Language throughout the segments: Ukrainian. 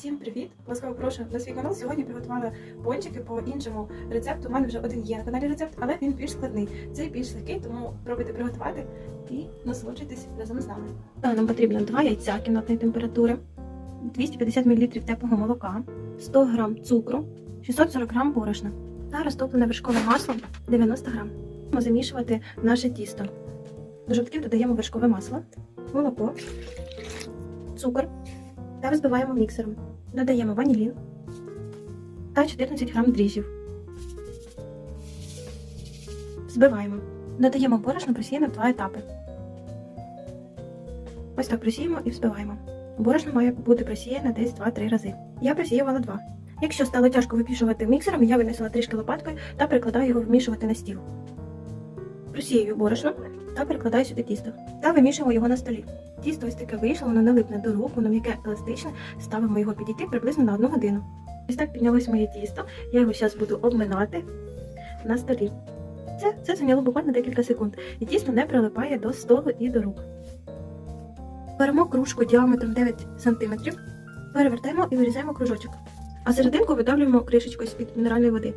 Всім привіт! Ласкаво прошу на свій канал. Сьогодні приготувала пончики по іншому рецепту. У мене вже один є на каналі рецепт, але він більш складний. Цей більш легкий, тому пробуйте приготувати і насолоджуйтесь разом з нами. Нам потрібно 2 яйця кімнатної температури, 250 мл теплого молока, 100 г цукру, 640 г борошна та розтоплене вершкове масло 90 г. Будемо замішувати наше тісто. До жовтків додаємо вершкове масло, молоко, цукор та розбиваємо міксером. Додаємо ванілін та 14 грам дріжджів. Збиваємо. Додаємо борошно просіяне в два етапи. Ось так просіємо і взбиваємо. Борошно має бути просіяне десь 2-3 рази. Я просіювала 2. Якщо стало тяжко випішувати міксером, я винесла трішки лопаткою та перекладаю його вмішувати на стіл. Просіюю борошно та перекладаю сюди тісто. Та вимішуємо його на столі. Тісто ось таке вийшло, воно не липне до рук, воно м'яке еластичне. Ставимо його підійти приблизно на одну годину. Ось так піднялось моє тісто. Я його зараз буду обминати на столі. Це, це зайняло буквально декілька секунд. І тісто не прилипає до столу і до рук. Беремо кружку діаметром 9 см, перевертаємо і вирізаємо кружочок. А серединку видавлюємо кришечкою з-під мінеральної води.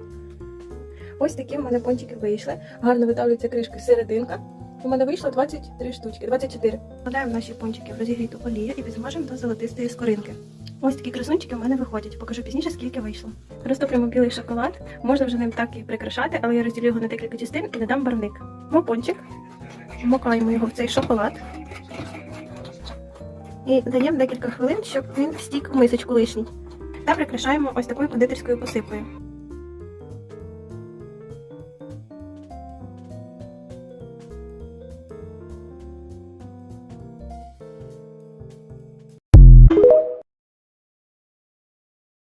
Ось такі в мене пончики вийшли. Гарно видавлюється кришкою серединка. У мене вийшло 23 штучки, 24. Вкладаємо наші пончики в розігріту олію і підсмажимо до золотистої скоринки. Ось такі красунчики в мене виходять. Покажу пізніше, скільки вийшло. Розтоплюємо білий шоколад. Можна вже ним так і прикрашати, але я розділю його на декілька частин і додам барвник. Пончик. Вмокаємо його в цей шоколад. І даємо декілька хвилин, щоб він стік в мисочку лишній. Та прикрашаємо ось такою кондитерською посипкою.